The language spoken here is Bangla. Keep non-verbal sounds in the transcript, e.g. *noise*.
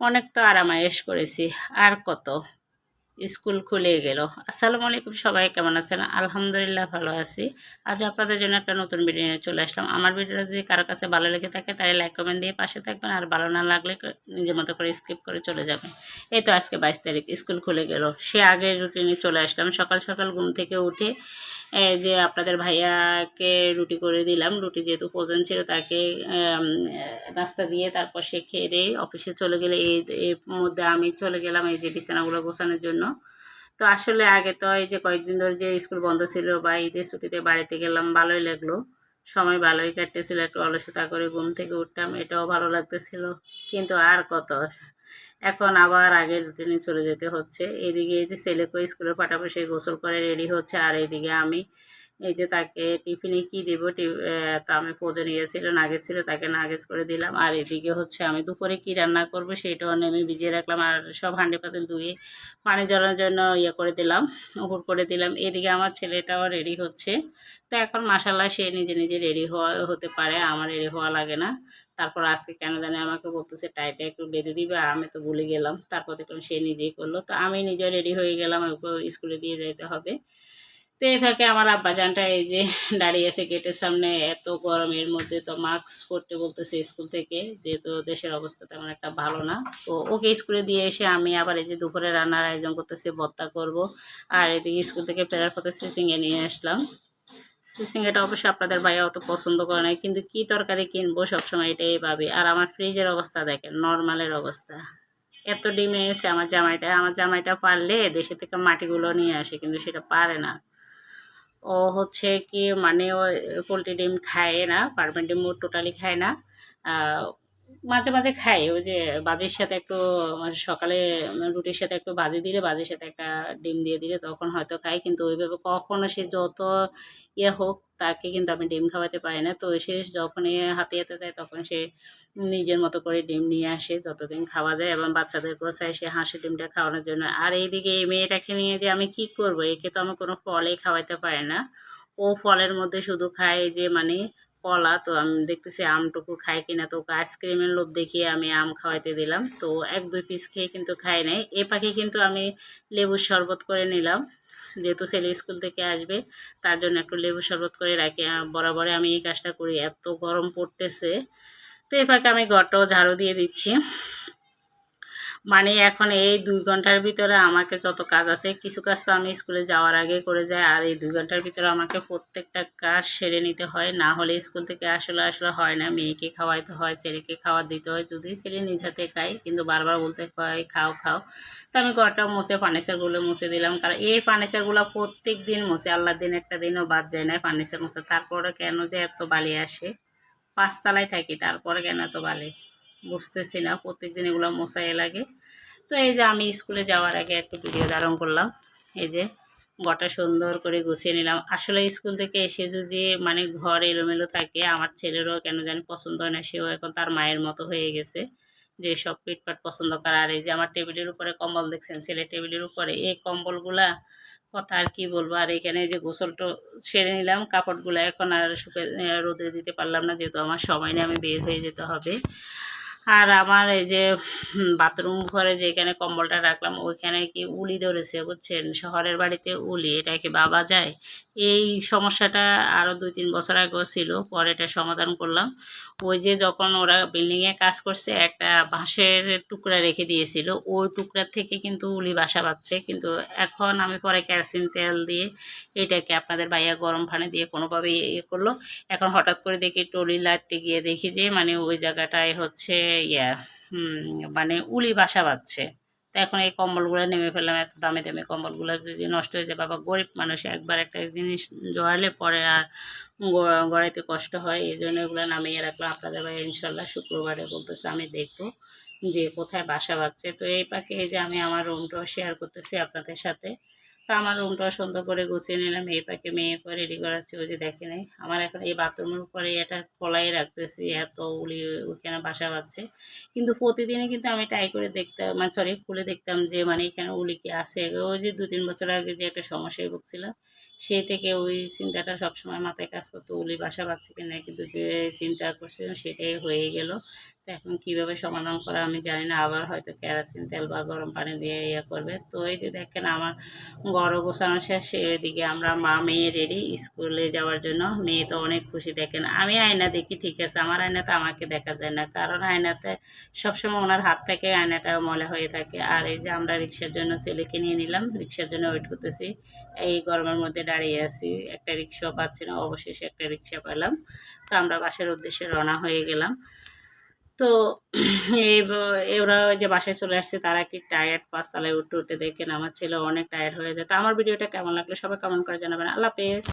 অনেক তো আরামায়েশ করেছি আর কত? স্কুল খুলে গেল। আসসালামু আলাইকুম সবাই, কেমন আছেন? আলহামদুলিল্লাহ ভালো আছি। আজ আপনাদের জন্য একটা নতুন ভিডিও নিয়ে চলে আসলাম। আমার ভিডিওটা যদি কারও কাছে ভালো লেগে থাকে তাহলে লাইক কমেন্ট দিয়ে পাশে থাকবেন। আর ভালো না লাগলে নিজের মতো করে স্কিপ করে চলে যাবেন। এই তো আজকে বাইশ তারিখ, স্কুল খুলে গেল। সে আগের রুটিনে চলে আসলাম। সকাল সকাল ঘুম থেকে উঠে যে আপনাদের ভাইয়াকে রুটি করে দিলাম। রুটি যেহেতু প্রয়োজন ছিল তাকে নাস্তা দিয়ে তারপর সে খেয়ে দিয়ে অফিসে চলে গেলে। এই মধ্যে আমি চলে গেলাম এই যে বিছানাগুলো গোছানোর জন্য। তো আসলে আগে তো এই যে কয়েকদিন ধরে যে স্কুল বন্ধ ছিল বা ঈদের ছুটিতে বাড়িতে গেলাম, ভালোই লাগল। সময় ভালোই কাটতেছিল, একটু অলসতা করে ঘুম থেকে উঠতাম, এটাও ভালো লাগতেছিল। কিন্তু আর কত। এখন আবার আগের রুটিনে চলে যেতে হচ্ছে। এদিকে এই যে ছেলেকে স্কুলে পাঠাবো সেই গোসল করে রেডি হচ্ছে, আর এদিকে আমি এই যে তাকে টিফিনে কি দেবো তো আমি ফোজে নিয়েছিল নাগেজ ছিল, তাকে নাগেজ করে দিলাম। আর এদিকে হচ্ছে আমি দুপুরে কি রান্না করব সেটাও নেমে ভিজিয়ে রাখলাম আর সব হাঁডি পাতিল ধুয়ে পানি জলের জন্য ইয়ে করে দিলাম উপর করে দিলাম। এদিকে আমার ছেলেটাও রেডি হচ্ছে। তো এখন মাসাল্লাহ সে নিজে নিজে রেডি হওয়া হতে পারে, আমার রেডি হওয়া লাগে না। তারপর আজকে কেন জানি আমাকে বলতেছে টাইটা একটু বেঁধে দিবে আমি তো ভুলে গেলাম। তারপর দেখলাম সে নিজেই করল। তো আমি নিজে রেডি হয়ে গেলাম, ওকে স্কুলে দিয়ে যেতে হবে। তো এই ফাঁকে আমার আব্বাজানটা এই যে *laughs* দাঁড়িয়ে আছে গেটের সামনে, এত গরমের মধ্যে তো মাস্ক পরতে বলতেছে স্কুল থেকে, যেহেতু দেশের অবস্থা তেমন একটা ভালো না। তো ওকে স্কুলে দিয়ে এসে আমি আবার এই যে দুপুরে রান্নার আয়োজন করতেছি, ভর্তা করব। আর এদিকে স্কুল থেকে ফেরার পথে সিসিংয়ে নিয়ে আসলাম। সিসিংয়েটা অবশ্যই আপনাদের ভাইয়া অত পছন্দ করে না কিন্তু কি তরকারি কিনবো সবসময় এটাই ভাবি। আর আমার ফ্রিজের অবস্থা দেখেন, নর্মালের অবস্থা। এত ডিম এসে আমার জামাইটা আমার জামাইটা পারলে দেশে থেকে মাটিগুলো নিয়ে আসে, কিন্তু সেটা পারে না। ও হচ্ছে কি মানে ও, পোলট্রি ডিম খায় না পারমেন্ট ডিম ও টোটালি খায় না। মাঝে মাঝে খায় ওই যে বাজির সাথে একটু মানে সকালে রুটির সাথে একটু বাজি দিলে বাজির সাথে একটা ডিম দিয়ে দিলে তখন হয়তো খায় কিন্তু ওইভাবে কখনো সে যত ইয়ে হোক, তাকে কিন্তু আমি ডিম খাওয়াতে পারি না। তো সে যখন এ হাতে হাতে দেয়, তখন সে নিজের মতো করে ডিম নিয়ে আসে যতদিন খাওয়া যায় এবং বাচ্চাদেরকেও চাই সে হাঁসি ডিমটা খাওয়ানোর জন্য। আর এইদিকে এই মেয়েটাকে নিয়ে যে আমি কি করব? একে তো আমি কোনো ফলেই খাওয়াইতে পারি না। ও ফলের মধ্যে শুধু খায় যে মানে কলা, তো আমি দেখতেছি আমটুকু খায় কিনা, তো ওকে আইসক্রিমের লোভ দেখিয়ে আমি আম খাওয়াইতে দিলাম। তো এক, দুই পিস খেয়ে কিন্তু খায় নাই। এ পাখি কিন্তু আমি লেবুর শরবত করে নিলাম, যেহেতু ছেলে স্কুল থেকে আসবে, তার জন্য একটু লেবু শরবত করে রাখি। বরাবরে আমি এই কাজটা করি। এত গরম পড়তেছে। তো এ পাখি আমি ঘরটাও ঝাড়ু দিয়ে দিচ্ছি। মানে এখন এই দুই ঘণ্টার ভিতরে আমাকে যত কাজ আছে, কিছু কাজ তো আমি স্কুলে যাওয়ার আগে করে যাই, আর এই দুই ঘণ্টার ভিতরে আমাকে প্রত্যেকটা কাজ সেরে নিতে হয়। না হলে স্কুল থেকে আসলে আসলে হয় না, মেয়েকে খাওয়াইতে হয়, ছেলেকে খাবার দিতে হয়। যদি ছেলে নিজ খায়, কিন্তু বারবার বলতে হয়, খাও খাও। তো আমি ঘরটা মুছে ফার্নিচারগুলো মুছে দিলাম। কারণ এই ফার্নিচারগুলো প্রত্যেক দিন মুছে আল্লাহ দিন একটা দিনও বাদ যায় না ফার্নিচার মুছে। তারপরে কেন যে এত বালি আসে? পাঁচতলায় থাকি, তারপরে কেন এত বালি? বুঝতেছি না, প্রত্যেকদিন এগুলো মশাই লাগে। তো এই যে আমি স্কুলে যাওয়ার আগে একটু ভিডিও ধারণ করলাম, এই যে ঘরটা সুন্দর করে গুছিয়ে নিলাম। আসলে স্কুল থেকে এসে যদি মানে ঘর এলোমেলো থাকে, আমার ছেলেরও কেন জানি পছন্দ হয় না, সেও এখন তার মায়ের মতো হয়ে গেছে। যে সব পিটপাট পছন্দ করে। আর এই যে আমার টেবিলের উপরে কম্বল দেখছেন ছেলে টেবিলের উপরে, এই কম্বলগুলা কথা আর কি বলব? আর এখানে যে গোসলটা ছেড়ে নিলাম, কাপড়গুলো এখন আর শুকে, রোদে দিতে পারলাম না, যেহেতু আমার সময় নেই, আমি বের হয়ে যেতে হবে। আর আমার এই যে বাথরুম ঘরে যেখানে কম্বলটা রাখলাম, ওইখানে কি উলি ধরেছে বুঝছেন? শহরের বাড়িতে উলি, এটা কি বাবা যায়? এই সমস্যাটা আরও দুই তিন বছর আগেও ছিল, পরে এটা সমাধান করলাম। ওই যে যখন ওরা বিল্ডিংয়ে কাজ করছে, একটা বাঁশের টুকরা রেখে দিয়েছিল, ওই টুকরার থেকে কিন্তু উলি বাসা বাঁধছে। কিন্তু এখন আমি পরে কেরোসিন তেল দিয়ে এটাকে আপনাদের ভাইয়া গরম পানি দিয়ে কোনোভাবে ইয়ে করল। এখন হঠাৎ করে দেখি টলি লাইটতে গিয়ে দেখি যে মানে ওই জায়গাটায় হচ্ছে ইয়া মানে উলি বাসা বাঁধছে। তো এখন এই কম্বলগুলো নেমে ফেললাম, এত দামি দামি কম্বলগুলো যদি নষ্ট হয়ে যায়, বাবা গরিব মানুষ, একবার একটা জিনিস জড়ালে পরে আর গড়াইতে কষ্ট হয়, এই জন্য এগুলো নামিয়ে রাখলাম। আপনাদের ভাই ইনশাল্লাহ শুক্রবারে বলতেছে, আমি দেখব যে কোথায় বাসা বাঁধছে। তো এই পাখি, এই যে আমি আমার রুমটাও শেয়ার করতেছি আপনাদের সাথে। তো আমার রুমটা সুন্দর করে গুছিয়ে নিলাম। এই পাখি মেয়ে করে রেডি করাচ্ছি। ওই যে দেখে নেই। আমার এখন এই বাথরুমের উপরে এটা খোলাই রাখতেছি। এত উলি ওইখানে বাসা বাঁধছে। কিন্তু প্রতিদিনই কিন্তু আমি ট্রাই করে দেখতাম মানে সরি খুলে দেখতাম যে মানে এখানে উলি কি আছে? ওই যে দু তিন বছর আগে যে একটা সমস্যায় ভুগছিলাম সেই থেকে ওই চিন্তাটা সবসময় মাথায় কাজ করতো, উলি বাসা বাঁধছে কিনা। কিন্তু যে চিন্তা করছিলাম সেটাই হয়ে গেল। তো এখন কীভাবে সমাধান করা আমি জানি না, আবার হয়তো কেরাসিন তেল বা গরম পানি দিয়ে ইয়ে করবে। তো এই যে দেখেন আমার গড় গোছানো শেষ, এদিকে আমরা মা মেয়ে রেডি স্কুলে যাওয়ার জন্য। মেয়ে তো অনেক খুশি, দেখেন আমি আয়না দেখি, ঠিক আছে, আমার আয়নাতে আমাকে দেখা যায় না, কারণ আয়নাতে সবসময় ওনার হাত থেকে আয়নাটা ময়লা হয়ে থাকে। আর এই যে আমরা রিক্সার জন্য ছেলেকে নিয়ে নিলাম, রিক্সার জন্য ওয়েট করতেছি। এই গরমের মধ্যে দাঁড়িয়ে আছি, একটা রিক্সাও পাচ্ছি না, অবশেষে একটা রিক্সা পেলাম। তো আমরা বাসার উদ্দেশ্যে রওনা হয়ে গেলাম। তো ওই যে বাসায় চলে আসছে, তারা কি টায়ার্ড পাঁচতলায় উঠতে উঠতে দেখেন, আমার ছেলে অনেক টায়ার্ড হয়ে যায়। তো আমার ভিডিওটা কেমন লাগল? সবাই কমেন্ট করে জানাবেন। আল্লাহ হাফেজ।